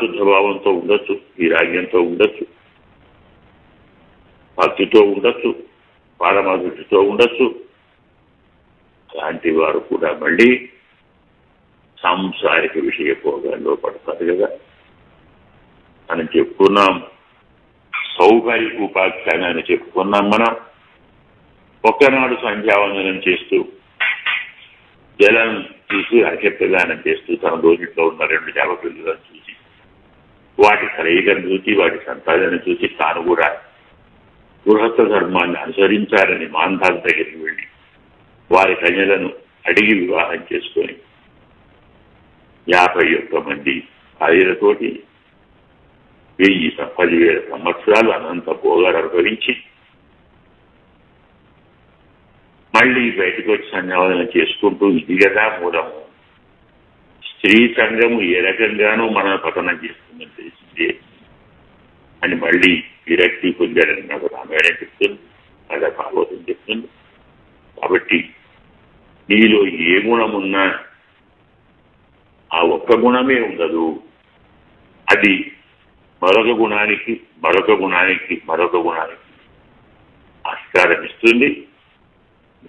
శుద్ధభావంతో ఉండొచ్చు వైరాగ్యంతో ఉండొచ్చు భక్తితో ఉండొచ్చు పారమాదృష్టితో ఉండొచ్చు. అలాంటి వారు కూడా మళ్ళీ సాంసారిక విషయ భోగాల్లో పడతారు కదా. మనం చెప్పుకున్నాం సౌకర్య ఉపాఖ్యానాన్ని అని చెప్పుకున్నాం మనం. ఒక్కనాడు సంధ్యావందనం చేస్తూ జలం చూసి అర్ఘ్యప్రదానం చేస్తూ తన రోజుల్లో ఉన్న రెండు జాబపిల్లులను చూసి వాటి కలయికను చూసి వాటి సంతానాన్ని చూసి తాను కూడా గృహస్థ ధర్మాన్ని అనుసరించాలని మాంధాల దగ్గరికి వెళ్ళి వారి కన్యలను అడిగి వివాహం చేసుకొని యాభై ఒక్క మంది భార్యలతోటి వెయ్యి పదివేల సంవత్సరాలు అనంత భోగాలు అనుభవించి మళ్ళీ బయటకు వచ్చి సంధ్యావదన చేసుకుంటూ ఇది కదా మూలము. స్త్రీ సంఘము ఏ రకంగానూ మన పతనం చేస్తుందని తెలిసిందే. అని మళ్ళీ విరక్తి పొందాడని నాకు రామాయణం చెప్తుంది. అలా భాగవతం చెప్తుంది. కాబట్టి నీలో ఏ గుణమున్నా ఆ ఒక్క గుణమే ఉండదు. అది మరొక గుణానికి మరొక గుణానికి మరొక గుణానికి ఆస్కారం ఇస్తుంది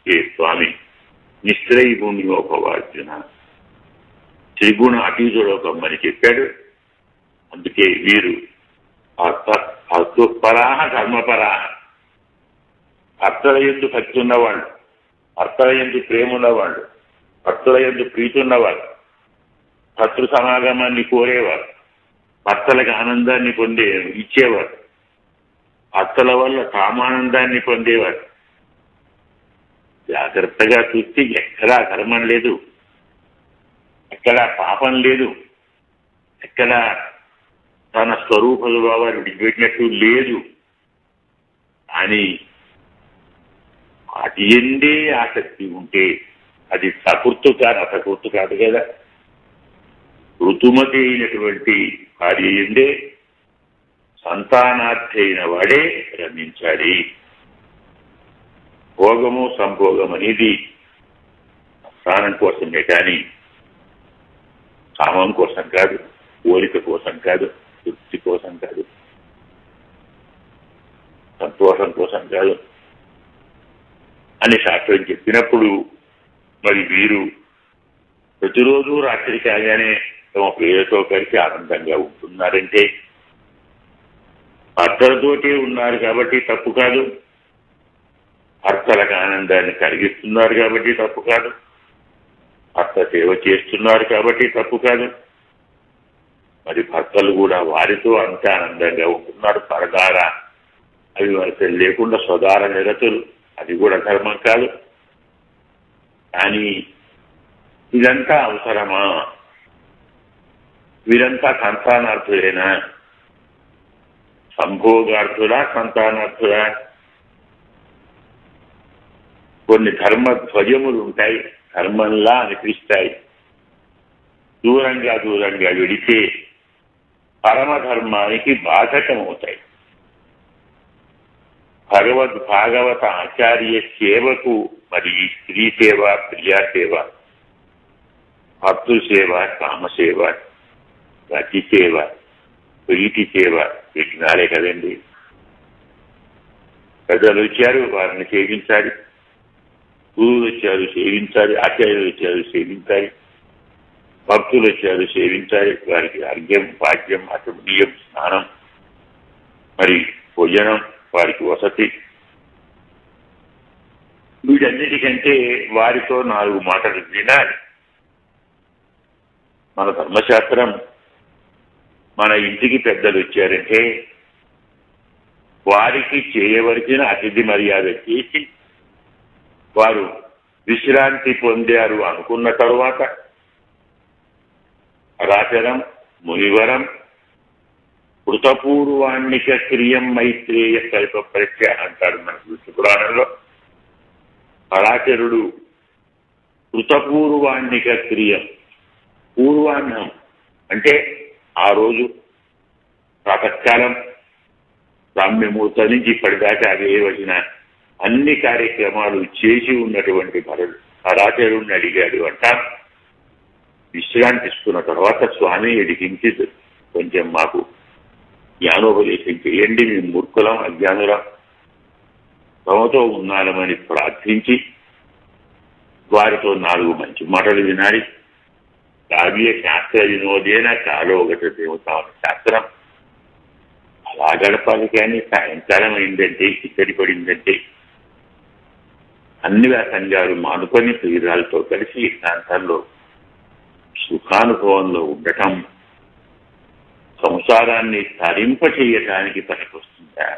ఏ భూమి ఒక వార్జున త్రిగుణ అని చెప్పాడు. అందుకే వీరు అర్థపరాహ కర్మపరాహ భర్తల ఎందు భక్తి ఉన్నవాళ్ళు భర్తల ఎందు ప్రేమ ఉన్నవాళ్ళు భర్తల ఎందు ప్రీతి ఉన్నవాళ్ళు శత్రు సమాగమాన్ని కోరేవారు భర్తలకు ఆనందాన్ని పొందే ఇచ్చేవారు అత్తల వల్ల కామానందాన్ని పొందేవారు. జాగ్రత్తగా చూస్తే ఎక్కడా ధర్మం లేదు. ఎక్కడ పాపం లేదు. ఎక్కడ తన స్వరూప స్వభావాన్ని విడిచిపెట్టినట్టు లేదు. అని వాటి ఎందే ఆసక్తి ఉంటే అది సకృత్తు కాదు అసకృత్తు కాదు కదా. ఋతుమతి అయినటువంటి భార్య ఎందే సంతానార్థి అయిన వాడే రమించాలి భోగము సంభోగం అనేది స్థానం కోసమే కానీ కామం కోసం కాదు కోరిక కోసం కాదు తృప్తి కోసం కాదు సంతోషం కోసం కాదు అని శాస్త్రం చెప్పినప్పుడు మరి వీరు ప్రతిరోజు రాత్రి కాగానే తమ ప్రియులతో కలిసి ఆనందంగా ఉంటున్నారంటే భర్తలతోటే ఉన్నారు కాబట్టి తప్పు కాదు. భర్తలకు ఆనందాన్ని కలిగిస్తున్నారు కాబట్టి తప్పు కాదు. భర్త సేవ చేస్తున్నారు కాబట్టి తప్పు కాదు. మరి భర్తలు కూడా వారితో అంత ఆనందంగా ఉంటున్నారు పరదార అవి వారి లేకుండా స్వదార నిరతులు. అది కూడా ధర్మం కాదు. కానీ ఇదంతా అవసరమా? వీరంతా సంతానార్థులేనా? సంభోగార్థులా సంతానార్థులా? కొన్ని ధర్మ ధ్వజములు ఉంటాయి ధర్మంలా అనిపిస్తాయి దూరంగా దూరంగా విడితే పరమధర్మానికి బాధకమవుతాయి. భగవద్ భాగవత ఆచార్య సేవకు మరి స్త్రీ సేవ ప్రియా సేవ భక్తు సేవ కామసేవ రతి సేవ ప్రీతి సేవ విఘ్నాలే కదండి. ప్రజలు వచ్చారు వారిని సేవించాలి. గురువులు వచ్చారు సేవించాలి ఆచార్యులు వచ్చారు సేవించాలి? భక్తులు వచ్చారు సేవించాలి? వారికి అర్ఘ్యం పాఠ్యం అటునీయం స్నానం మరి భోజనం వారికి వసతి. వీటన్నిటికంటే వారితో నాలుగు మాటలు వినాలి. మన ధర్మశాస్త్రం మన ఇంటికి పెద్దలు వచ్చారంటే వారికి చేయవలసిన అతిథి మర్యాద చేసి వారు విశ్రాంతి పొందారు అనుకున్న తరువాత రాచరం మునివరం కృతపూర్వాణిక క్రియం మైత్రేయ కల్ప ప్రత్య అంటాడు మన విష్ణు పురాణంలో. పరాచరుడు కృతపూర్వాణిక క్రియం పూర్వాహ్నం అంటే ఆ రోజు ప్రాతకాలం సామ్యమూర్త నుంచి ఇప్పటిదాకా ఏ వచ్చిన అన్ని కార్యక్రమాలు చేసి ఉన్నటువంటి భరుడు పరాచరుణ్ణి అడిగాడు అంట విశ్రాంతి తీసుకున్న తర్వాత స్వామి ఎడికించి కొంచెం మాకు జ్ఞానోపదేశం చేయండి మేము మూర్ఖులం అజ్ఞానులం. తమతో ఉన్నామని ప్రార్థించి వారితో నాలుగు మంచి మాటలు వినాలి. కావ్య శాస్త్ర వినోదేన ఒకటి దేవత శాస్త్రం. అలా గడపాలి కానీ సాయంకాలం అయిందంటే ఇక్కడి పడిందంటే అన్ని వ్యాసంగాలు మానుకొని ప్రియురాలతో కలిసి ఈ ప్రాంతాల్లో సుఖానుభవంలో ఉండటం సంసారాన్ని తరింపచేయటానికి పనికొస్తుందా?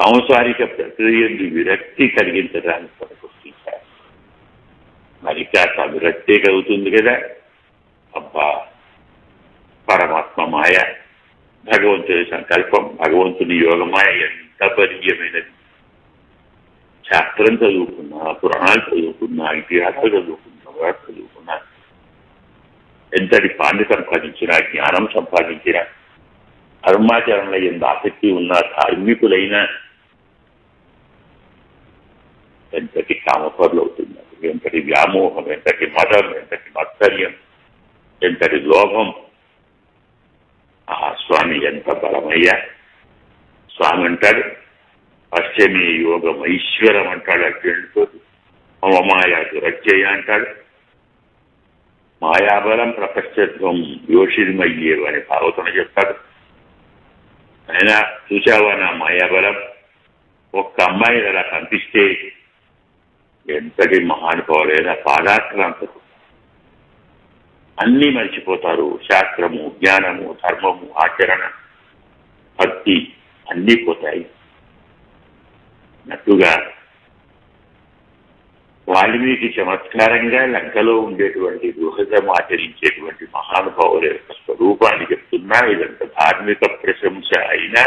సాంసారిక ప్రక్రియని విరక్తి కలిగించడానికి పనికొస్తుందా? మరి కాస్త విరక్తే కలుగుతుంది కదా. అబ్బా పరమాత్మ మాయ భగవంతుని సంకల్పం భగవంతుని యోగమాయ ఎంత పరిచయమైనది శాస్త్రం చదువుకున్నా పురాణాలు చదువుకున్నా ఇతిహాసాలు చదువుకున్నా వారు చదువుకున్నా ఎంతటి పాండి సంపాదించినా జ్ఞానం సంపాదించినా కర్మాచరణలో ఎంత ఆసక్తి ఉన్న ధార్మికులైన ఎంతటి కామపరులు అవుతున్నారు ఎంతటి వ్యామోహం ఎంతటి మదం ఎంతటి మత్సర్యం ఎంతటి లోభం. ఆ స్వామి ఎంత బలమయ్యా? స్వామి అంటాడు పశ్చిమే యోగం ఐశ్వరం అంటాడు అర్జునుడితో అవమాయాకు దురత్యయ అంటాడు. మాయాబలం ప్రపంచత్వం యోషిర్మయ్యేవు అని భాగవతం చెప్తాడు. అయినా చూసావా నా మాయాబలం? ఒక్క అమ్మాయి అలా కనిపిస్తే ఎంతటి మహానుభావులైనా పాదాక్రాంతకు అన్నీ మర్చిపోతారు. శాస్త్రము జ్ఞానము ధర్మము ఆచరణ భక్తి అన్నీ పోతాయి. నట్టుగా వాల్మీకి చమత్కారంగా లంకలో ఉండేటువంటి గృహజము ఆచరించేటువంటి మహానుభావుల యొక్క స్వరూపాన్ని చెప్తున్నా ఇదంత ధార్మిక ప్రశంస అయినా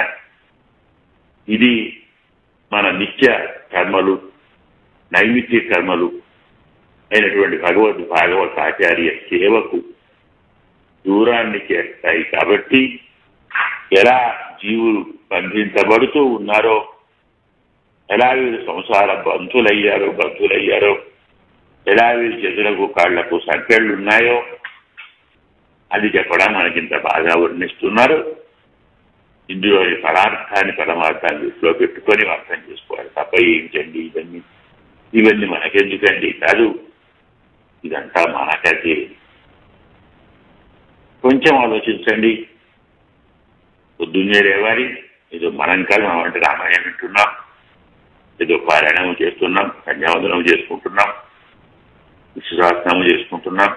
ఇది మన నిత్య కర్మలు నైమిత్య కర్మలు అయినటువంటి భగవద్ భాగవత ఆచార్య సేవకు దూరాన్ని చేస్తాయి. కాబట్టి ఎలా జీవులు బంధించబడుతూ ఉన్నారో ఎలా వీరు సంసార బంధులయ్యారో బంధులయ్యారో ఎలా వీరి చేతులకు కాళ్ళకు సంఖ్యలు ఉన్నాయో అది చెప్పడం మనకింత బాగా వర్ణిస్తున్నారు. ఇందులోని పదార్థాన్ని పరమార్థాన్ని దృష్టిలో పెట్టుకొని అర్థం చేసుకోవాలి. తప్ప ఏంటండి ఇవన్నీ? ఇవన్నీ మనకెందుకండి? కాదు ఇదంతా మనకది కొంచెం ఆలోచించండి. పొద్దున్నే లేవాలి. ఇది మనం కాదు మనం అంటే రామాయణం వింటున్నాం. ఏదో పారాయణం చేస్తున్నాం కన్యావందనం చేసుకుంటున్నాం విశ్వసాసనం చేసుకుంటున్నాం.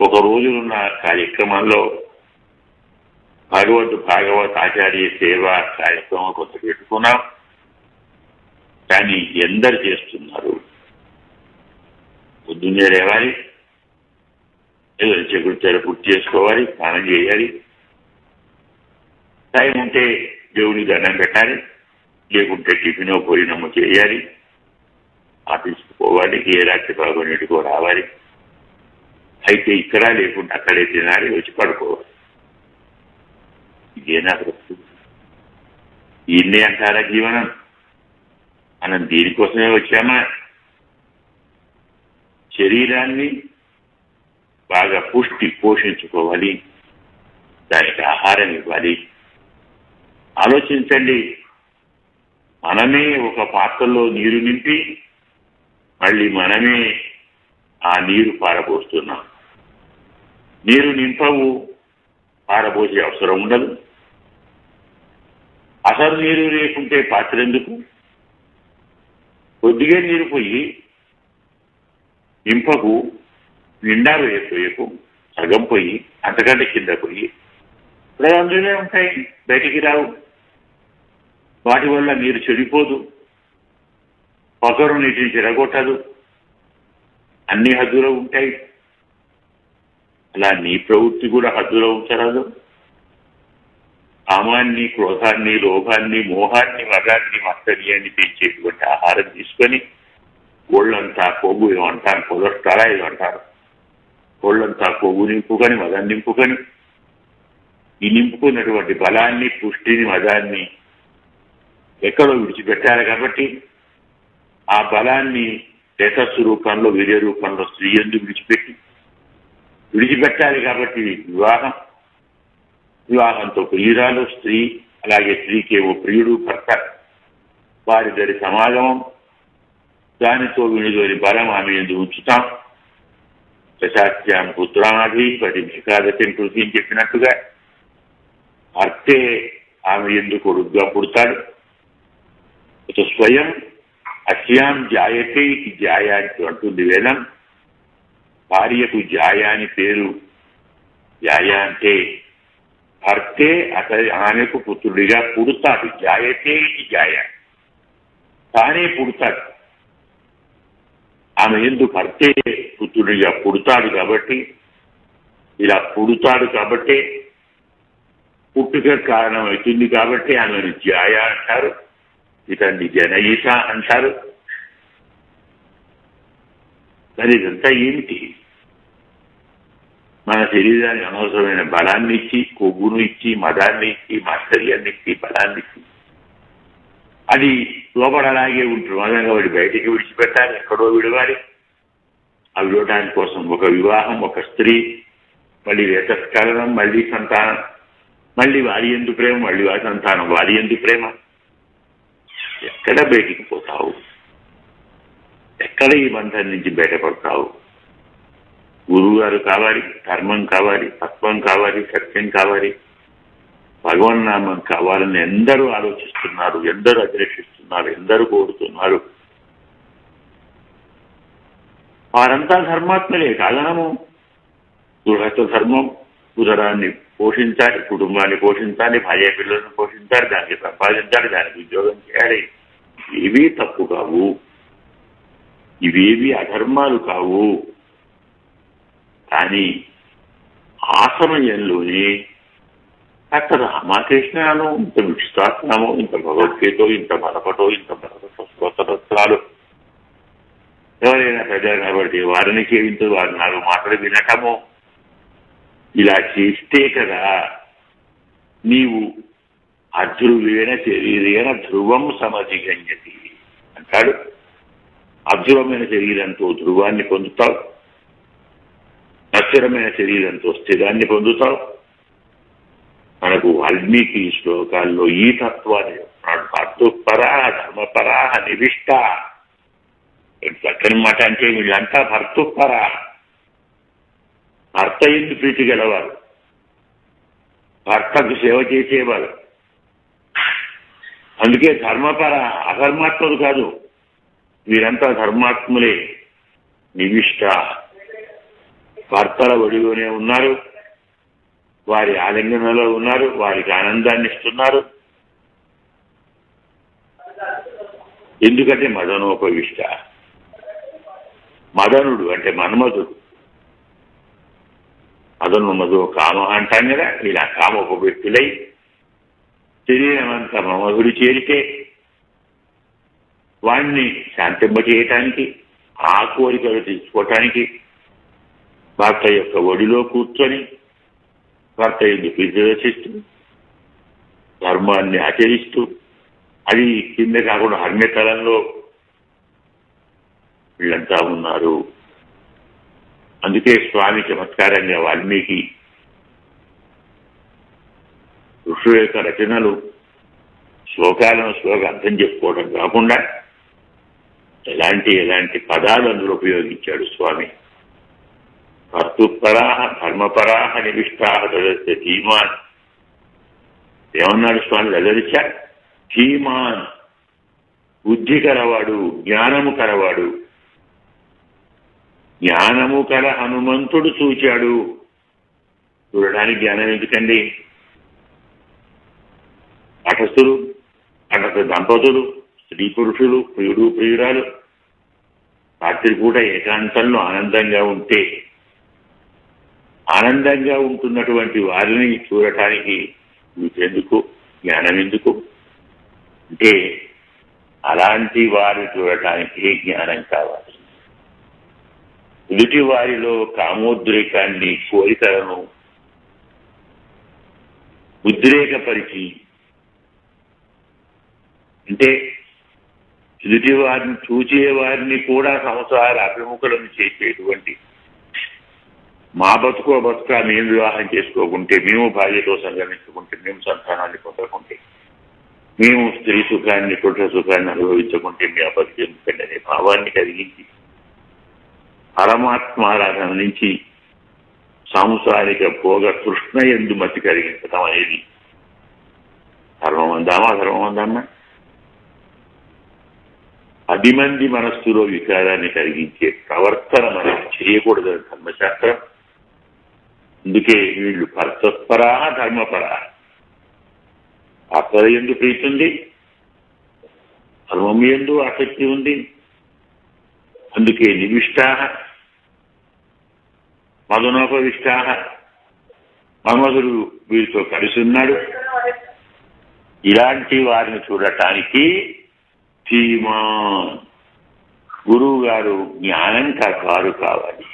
ఒక రోజునున్న కార్యక్రమంలో భగవద్ భాగవత్ ఆచార్య సేవ కార్యక్రమం కొంత పెట్టుకున్నాం. కానీ ఎందరు చేస్తున్నారు? పొద్దున్నే లేవాలి. ఏదో చెగురు పూర్తి చేసుకోవాలి స్నానం చేయాలి. టైం ఉంటే దేవునికి దండం పెట్టాలి. లేకుంటే టిఫిన్ భోజనము చేయాలి. ఆఫీస్కి పోవాలి. ఏ రాత్రి కూడా రావాలి. అయితే ఇక్కడ లేకుంటే అక్కడే తినాలి వచ్చి పడుకోవాలి. ఇదేనా ప్రస్తుతం ఇన్ని అంటారా జీవనం? మనం దీనికోసమే వచ్చామా? శరీరాన్ని బాగా పుష్టి పోషించుకోవాలి. దానికి ఆహారం ఇవ్వాలి. ఆలోచించండి. మనమే ఒక పాత్రలో నీరు నింపి మళ్ళీ మనమే ఆ నీరు పారబోస్తున్నాం. నీరు నింపవు పారబోసే అవసరం ఉండదు. అసలు నీరు లేకుంటే పాత్ర ఎందుకు? కొద్దిగా నీరు పోయి నింపకు నిండా వేయకు సగం పోయి అంతకంటే కింద పోయి ఇప్పుడు అందులోనే ఉంటాయి. బయటికి రావు. వాటి వల్ల నీరు చెడిపోదు. పొగరు నీటిని చెడగొట్టదు. అన్ని హద్దులో ఉంటాయి. అలా నీ ప్రవృత్తి కూడా హద్దులో ఉంచరాదు. కామాన్ని క్రోధాన్ని లోభాన్ని మోహాన్ని మగాన్ని మత్తర్యాన్ని పెంచేటువంటి ఆహారం తీసుకొని కోళ్ళంతా కొవ్వు ఏమంటారు కొలెస్ట్రాల్ ఇది అంటారు. కోళ్ళంతా కొవ్వు నింపుకొని మదం నింపుకొని ఈ నింపుకున్నటువంటి బలాన్ని పుష్టిని మదాన్ని ఎక్కడో విడిచిపెట్టారు కాబట్టి ఆ బలాన్ని యశస్సు రూపంలో వీర్య రూపంలో స్త్రీ ఎందుకు విడిచిపెట్టి విడిచిపెట్టాలి కాబట్టి వివాహం వివాహంతో ప్రియురాలు స్త్రీ అలాగే స్త్రీకేవో ప్రియుడు భర్త వారిద్దరి సమాగమం దానితో వినుదోని బలం ఆమె ఎందుకు ఉంచుతాం. ప్రశాస్త్యాన్ పుత్రాది పది ఏకాదశిని కృషి చెప్పినట్టుగా అర్తే ఆమె ఎందుకు కొడుగ్గా పుడతాడు. ఇక స్వయం అస్యాం జాయతే ఇది జాయ అని అంటుంది వేదం. భార్యకు జాయ అని పేరు. జాయ అంటే భర్తే అతని ఆమెకు పుత్రుడిగా పుడతాడు. జాయతే ఇది జాయ. తానే పుడతాడు. ఆమె ఎందుకు భర్తే పుత్రుడిగా పుడతాడు కాబట్టి ఇలా పుడతాడు కాబట్టి పుట్టుక కారణం అవుతుంది కాబట్టి ఆమెను జాయ అంటారు. ఇతన్ని జనయిత అంటారు మరి ఇదంతా ఏమిటి మన శరీరానికి అనవసరమైన బలాన్ని ఇచ్చి కొవ్వును ఇచ్చి మదాన్ని ఇచ్చి మాత్సర్యాన్ని ఇచ్చి బలాన్ని ఇచ్చి అది లోపల అలాగే ఉంటుంది మదంగా వాడి బయటికి విడిచిపెట్టాలి ఎక్కడో విడవాలి అవి చూడడానికి కోసం ఒక వివాహం ఒక స్త్రీ మళ్ళీ వేతస్కరణం మళ్ళీ సంతానం మళ్ళీ వారి ఎందు ప్రేమ మళ్ళీ వారి సంతానం వారి ఎందు ప్రేమ ఎక్కడ బయటికి పోతావు? ఎక్కడ ఈ బంధం నుంచి బయటపడతావు? గురువు గారు కావాలి ధర్మం కావాలి తత్వం కావాలి సత్యం కావాలి భగవన్నామం కావాలని ఎందరూ ఆలోచిస్తున్నారు ఎందరూ అభిలషిస్తున్నారు ఎందరూ కోరుతున్నారు. వారంతా ధర్మాత్మలే కాదనము. గృహస్థ ధర్మం. ఉదరాన్ని పోషించాలి కుటుంబాన్ని పోషించాలి భార్య పిల్లలను పోషించాలి దానికి సంపాదించాలి దానికి ఉద్యోగం చేయాలి. ఇవి తప్పు కావు. ఇవేవి అధర్మాలు కావు. కానీ ఆ సమయంలోనే అక్కడ రామకృష్ణను ఇంత విష్ణాత్మము ఇంత భగవద్గీత ఇంత బలపటో ఇంత బలపటో ఎవరైనా ప్రజలు కాబట్టి వారిని సేవించు వారి నాలుగు మాటలు వినటము ఇలా చేస్తే కదా నీవు అధ్రువేణ శరీరేణ ధ్రువం సమధిగంజతి అంటాడు. అధ్రువమైన శరీరంతో ధ్రువాన్ని పొందుతావు. అస్థిరమైన శరీరంతో స్థిరాన్ని పొందుతావు. మనకు వాల్మీకి శ్లోకాల్లో ఈ తత్వాన్ని చెప్తున్నాడు భర్తుపరా ధర్మపరా నివిష్ట. చక్కని మాట అంటే వీళ్ళంతా భర్తుపరా భర్త ఎందు ప్రీతి గలవారు భర్తకు సేవ చేసేవారు అందుకే ధర్మపర అధర్మాత్ములు కాదు వీరంతా ధర్మాత్ములే నివిష్ట. భర్తల ఒడిలోనే ఉన్నారు వారి ఆలింగనలో ఉన్నారు వారికి ఆనందాన్ని ఇస్తున్నారు. ఎందుకంటే మదనోపవిష్ట. మదనుడు అంటే మన్మధుడు. మదను మధు కామ అంటాం కదా ఇలా కామోపవ్యక్తులై వ్యక్తులై అంతా మమధుడి చేరితే వాణ్ణి శాంతింప చేయటానికి ఆ కోరికలు తీసుకోవటానికి భర్త యొక్క ఒడిలో కూర్చొని భర్త ఎందుకు ప్రదర్శిస్తూ ధర్మాన్ని ఆచరిస్తూ అది కింద కాకుండా అన్యతలంలో వీళ్ళంతా ఉన్నారు అందుకే స్వామి చమత్కారంగా వాల్మీకి ఋషుల యొక్క రచనలు శ్లోకాలను శ్లోక అర్థం చెప్పుకోవడం కాకుండా ఎలాంటి ఎలాంటి పదాలు అందులో ఉపయోగించాడు స్వామి? కర్తృపరాహ ధర్మపరాహ నివిష్టాహ దదస్య ధీమాన్. ఏమన్నాడు స్వామి? దదరిచా ధీమాన్. బుద్ధి కలవాడు జ్ఞానము కలవాడు జ్ఞానము కల హనుమంతుడు చూచాడు. చూడడానికి జ్ఞానం ఎందుకండి? అటస్థులు అటస్థ దంపతులు స్త్రీ పురుషులు ప్రియుడు ప్రియురాలు రాత్రి పూట ఏకాంతంలో ఆనందంగా ఉంటే ఆనందంగా ఉంటున్నటువంటి వారిని చూడటానికి మీకెందుకు? జ్ఞానం ఎందుకు? అంటే అలాంటి వారిని చూడటానికి జ్ఞానం కావాలి. ఎదుటి వారిలో కామోద్రేకాన్ని కోరికలను ఉద్రేకపరిచి అంటే ఎదుటి వారిని చూచే వారిని కూడా సంసార అభిముఖులను చేసేటువంటి మా బతుకో బతుక మేము వివాహం చేసుకోకుంటే మేము భార్యతో సంగమించుకుంటే మేము సంతానాన్ని పొందకుంటే మేము స్త్రీ సుఖాన్ని పుట్ర సుఖాన్ని అనుభవించకుంటే మీ అబద్ధం ఎందుకండి అనే భావాన్ని కలిగించి పరమాత్మారాధన నుంచి సాంసారిక భోగ కృష్ణ ఎందు మతి కలిగించడం అనేది. ధర్మం అందామా ధర్మం అందామా పది మంది మనస్సులో వికారాన్ని కలిగించే ప్రవర్తన మనం చేయకూడదని ధర్మశాస్త్రం. అందుకే వీళ్ళు పరస్పరా ధర్మపరా. అసలు ఎందు ప్రీతి ఉంది. ధర్మం ఎందు ఆసక్తి ఉంది. అందుకే నివిష్టా మధునోపవిష్ట మన్మధుడు వీరితో కలిసి ఉన్నాడు ఇలాంటి వారిని చూడటానికి ధీమా గురువు గారు జ్ఞానం కారు కావాలి.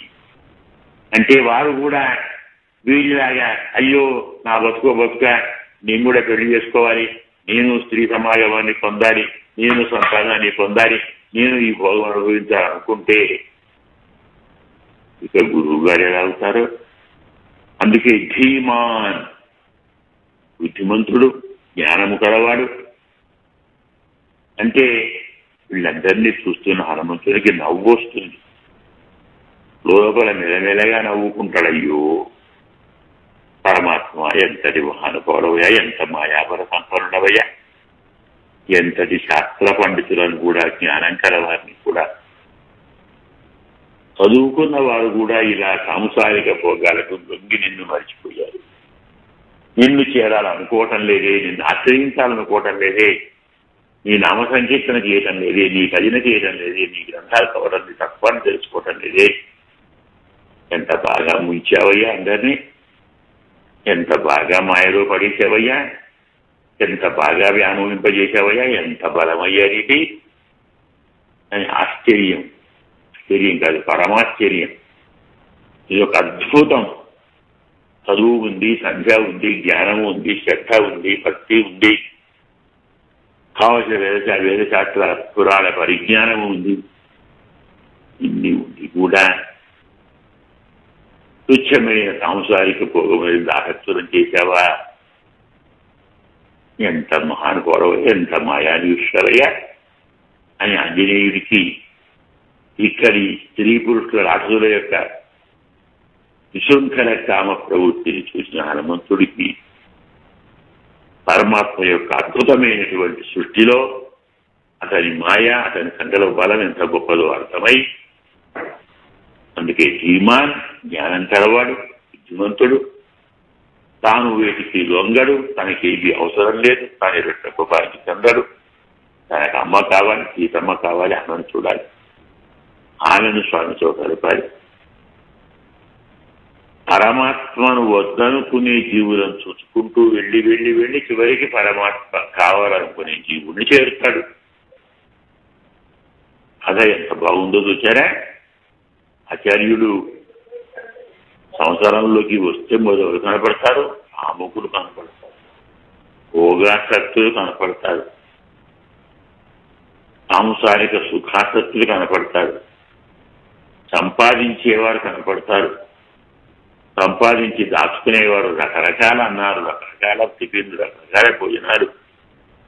అంటే వారు కూడా వీళ్ళలాగా అయ్యో నా బతుకో బతుక నేను కూడా పెళ్ళి చేసుకోవాలి. నేను స్త్రీ సమాజాన్ని పొందాలి. నేను సంతానాన్ని పొందాలి. నేను ఈ భోగం అనుభవించాలనుకుంటే ఇక గురువు గారు ఎలా అవుతారు అందుకే ధీమాన్ బుద్ధిమంతుడు జ్ఞానము కలవాడు. అంటే వీళ్ళందరినీ చూస్తున్న హనుమంతుడికి నవ్వు వస్తుంది. లోపల మెలమెలగా నవ్వుకుంటాడు అయ్యో పరమాత్మ ఎంతటి మహానుభావుడవయ్యా ఎంత మాయాపర సంపన్నుడవయ్యా. ఎంతటి శాస్త్ర పండితులను కూడా జ్ఞానం కలవారిని కూడా చదువుకున్న వారు కూడా ఇలా సాంసారిక భోగాలకు దొంగి నిన్ను మర్చిపోయారు. నిన్ను చేరాలనుకోవటం లేదే నిన్ను ఆశ్రయించాలనుకోవటం లేదే నీ నామ సంకీర్తన చేయటం లేదే నీ భజన చేయటం లేదే నీ గ్రంథాలు చదవడం నీ తత్వాన్ని తెలుసుకోవటం లేదే. ఎంత బాగా ముంచావయ్యా అందరినీ? ఎంత బాగా మాయలో పడేసావయ్యా ఎంత బాగా వ్యామోహింపజేసావయ్యా ఎంత బలమయ్యా అని ఆశ్చర్యం ఆశ్చర్యం కాదు పరమాశ్చర్యం ఇది ఒక అద్భుతం చదువు ఉంది సంధ్య ఉంది జ్ఞానము ఉంది శ్రద్ధ ఉంది భక్తి ఉంది కావలసిన వేద వేదశాస్త్ర పురాణ పరిజ్ఞానము ఉంది ఇన్ని ఉంది కూడా తుచ్చమైన సాంసారిక భోగమైన దాహత్వం చేశావా ఎంత మహానుభావో ఎంత మాయానిష్టవయ్యా అని ఆంజనేయుడికి ఇక్కడి స్త్రీ పురుషుల రాక్షసుల యొక్క విశృంఖల కామ ప్రవృత్తిని చూసిన హనుమంతుడికి పరమాత్మ యొక్క అద్భుతమైనటువంటి సృష్టిలో అతని మాయ అతని కండల బలం ఎంత గొప్పదో అర్థమై అందుకే ధీమాన్ జ్ఞానం కలవాడు బుద్ధిమంతుడు. తాను వీటికి లొంగడు తనకి ఇది అవసరం లేదు తాను గొప్ప చెందడు. తనకు అమ్మ కావాలి సీతమ్మ కావాలి ఆమెను చూడాలి. ఆమెను స్వామితో కలపాలి పరమాత్మను వద్దనుకునే జీవులను చూసుకుంటూ వెళ్ళి వెళ్ళి వెళ్ళి చివరికి పరమాత్మ కావాలనుకునే జీవుని చేరుతాడు. అదే ఎంత బాగుందో చూచారా ఆచార్యుడు సంసారంలోకి వస్తే మొదలు కనపడతారు ఆముకులు కనపడతారు భోగాసక్తులు కనపడతారు సాంసారిక సుఖాసక్తులు కనపడతారు. సంపాదించేవారు కనపడతారు. సంపాదించి దాచుకునేవారు రకరకాల అన్నారు రకరకాల టిఫిన్లు రకరకాల భోజనాలు.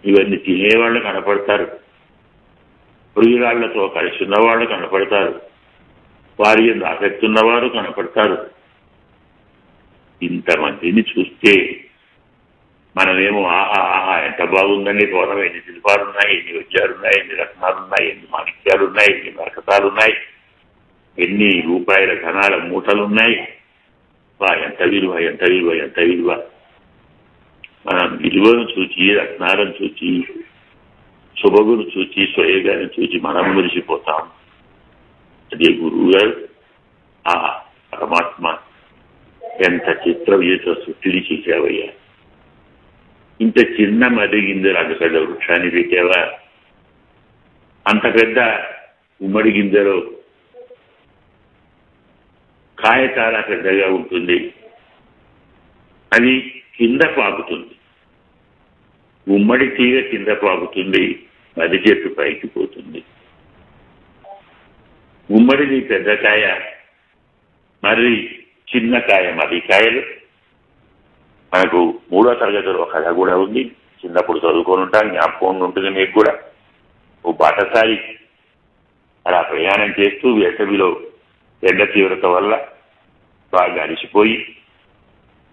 ఇవన్నీ తినేవాళ్ళు కనపడతారు. ప్రియురాళ్ళతో కలిసి ఉన్నవాళ్ళు కనపడతారు. వారి ఆసక్తి ఉన్నవారు కనపడతారు. ఇంతమందిని చూస్తే మనమేమో ఆహా ఆహా ఎంత బాగుందండి పూర్వం ఎన్ని శిల్పాలున్నాయి ఎన్ని వజ్రాలున్నాయి ఎన్ని రత్నాలున్నాయి ఎన్ని మాణిక్యాలు ఉన్నాయి ఎన్ని మరకతాలున్నాయి ఎన్ని రూపాయల ధనాల మూటలున్నాయి? వా ఎంత విలువ ఎంత విలువ ఎంత విలువ? మనం విలువను చూచి రత్నాలను చూచి శుభగును చూచి స్వయగాన్ని చూచి మనం మురిసిపోతాం. అదే గురువు గారు ఆ పరమాత్మ ఎంత చిత్ర చేత సృష్టిని చేసావయ్యా ఇంత చిన్న మరిగిందరు అంత పెద్ద వృక్షాన్ని పెట్టావా? అంత పెద్ద ఉమ్మడి గింజలో కాయ చాలా పెద్దగా ఉంటుంది. అది కింద పాకుతుంది. ఉమ్మడి తీగ కింద పాకుతుంది. మది చెట్టు పైకి పోతుంది. ఉమ్మడిది పెద్ద కాయ మరి చిన్న కాయ మరి కాయలు. మనకు మూడో తరగతిలో కథ కూడా ఉంది. చిన్నప్పుడు చదువుకొని ఉంటాం జ్ఞాపకం ఉంటుంది మీకు కూడా. ఓ బాటసారి అలా ప్రయాణం చేస్తూ వేసవిలో ఎండ తీవ్రత వల్ల బాగా అలిసిపోయి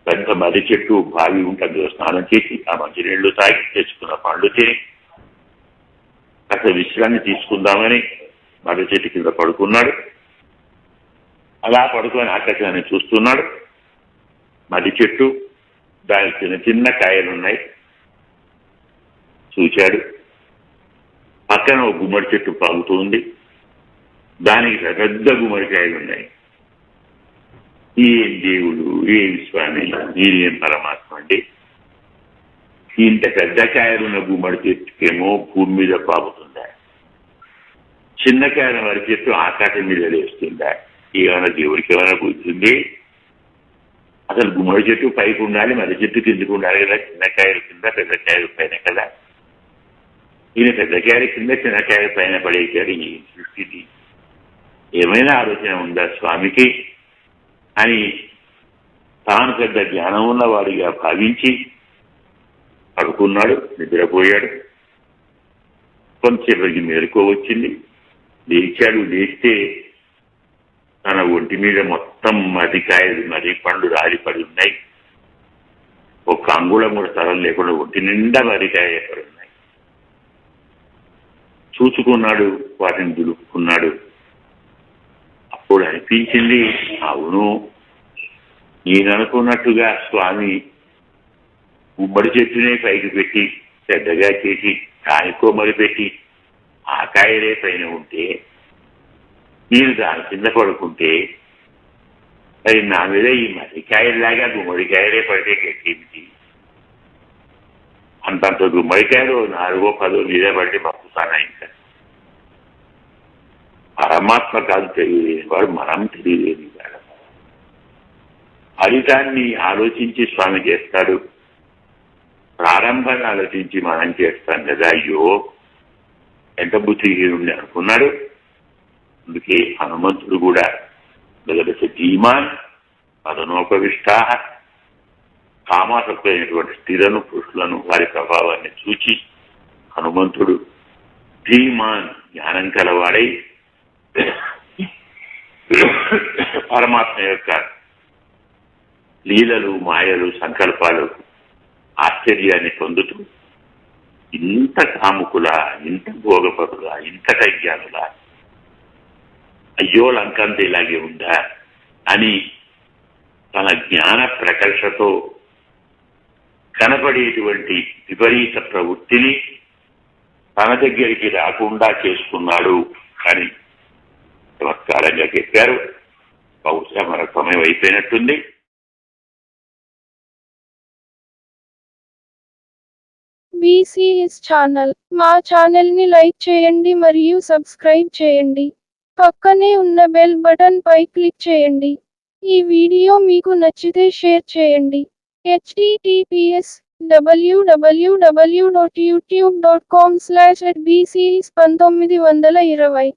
పెద్ద మర్రి చెట్టు బావి ఉంటుంది స్నానం చేసి ఆ మంచినీళ్ళు తాగి తెచ్చుకున్న పండ్లు తిని కాస్త విశ్రాంతి తీసుకుందామని మర్రి చెట్టు కింద పడుకున్నాడు. అలా పడుకొని ఆకాశాన్ని చూస్తున్నాడు. మర్రి చెట్టు దాని చిన్న చిన్న కాయలు ఉన్నాయి చూశాడు. పక్కన ఒక గుమ్మడి చెట్టు పాగుతుంది దానికి పెద్ద గుమ్మడికాయలు ఉన్నాయి ఏం దేవుడు ఏం స్వామి నేనేం పరమాత్మ అండి. ఇంత పెద్ద కాయలున్న గుమ్మడి చెట్టుకేమో భూమి మీద పాపుతుందా చిన్న కాయల వరి చెట్టు ఆకాశం మీద లేస్తుందా? ఏమైనా దేవుడికి ఏమైనా కూర్చుంది అసలు గుమ్మడి చెట్టు పైకి ఉండాలి మరి చెట్టు కిందకు ఉండాలి కదా చిన్న కింద పెద్దకాయల పైన కదా. ఈయన పెద్ద కాయల కింద చిన్న కాయల పైన పడేశాడు ఈ సృష్టికి. ఏమైనా ఆలోచన ఉందా స్వామికి? అని తాను పెద్ద జ్ఞానం ఉన్నవాడిగా భావించి పడుకున్నాడు నిద్రపోయాడు. కొంచెం మేలుకో వచ్చింది. లేచాడు లేస్తే తన ఒంటి మీద మొత్తం మదికాయలు మది పండ్లు రాలిపడి ఉన్నాయి. ఒక్క అంగుళం కూడా స్థలం లేకుండా ఒంటి నిండా మరికాయ పడి ఉన్నాయి. చూసుకున్నాడు వాటిని దులుపుకున్నాడు. అప్పుడు అనిపించింది. అవును. నేను అనుకున్నట్టుగా స్వామి ఉమ్మడి చెట్టునే పైకి పెట్టి పెద్దగా చేసి దానికో మరి పెట్టి ఆ కాయలే పైన ఉంటే నేను దాని కింద పడుకుంటే మరి నా మీద ఈ మరికాయలాగా గుమ్మడికాయలే పడితే గట్టింది. అంతంత గుమ్మడికాయలు నాలుగో పదో మీద పడితే బతుకుతానా ఇంకా పరమాత్మ కాదు తెలియలేనివాడు మనం తెలియలేని వాడు. ఫలితాన్ని ఆలోచించి స్వామి చేస్తాడు. ప్రారంభాన్ని ఆలోచించి మనం చేస్తాం కదా అయ్యో ఎంత బుద్ధిహీనుండి అనుకున్నాడు. అందుకే హనుమంతుడు కూడా వెలగస ధీమాన్ మదనోపవిష్టా కామాసత్వైనటువంటి స్త్రీలను పురుషులను వారి ప్రభావాన్ని చూచి హనుమంతుడు ధీమాన్ జ్ఞానం కలవాడై పరమాత్మ యొక్క లీలలు మాయలు సంకల్పాలు ఆశ్చర్యాన్ని పొందుతూ ఇంత కాముకుల ఇంత భోగపరుల ఇంత కజ్ఞానుల అయ్యో లంకంత ఇలాగే ఉందా అని తన జ్ఞాన ప్రకర్షతో కనపడేటువంటి విపరీత ప్రవృత్తిని తన దగ్గరికి రాకుండా చేసుకున్నాడు. అని చమత్కారంగా చెప్పారు. బహుశా మన సమయం అయిపోయినట్టుంది. బీసీఎస్ ఛానల్ మా ఛానల్ని లైక్ చేయండి మరియు సబ్స్క్రైబ్ చేయండి. పక్కనే ఉన్న బెల్ బటన్ పై క్లిక్ చేయండి. ఈ వీడియో మీకు నచ్చితే షేర్ చేయండి. HTTPS WWW dot YouTube dot com slash పంతొమ్మిది వందల ఇరవై.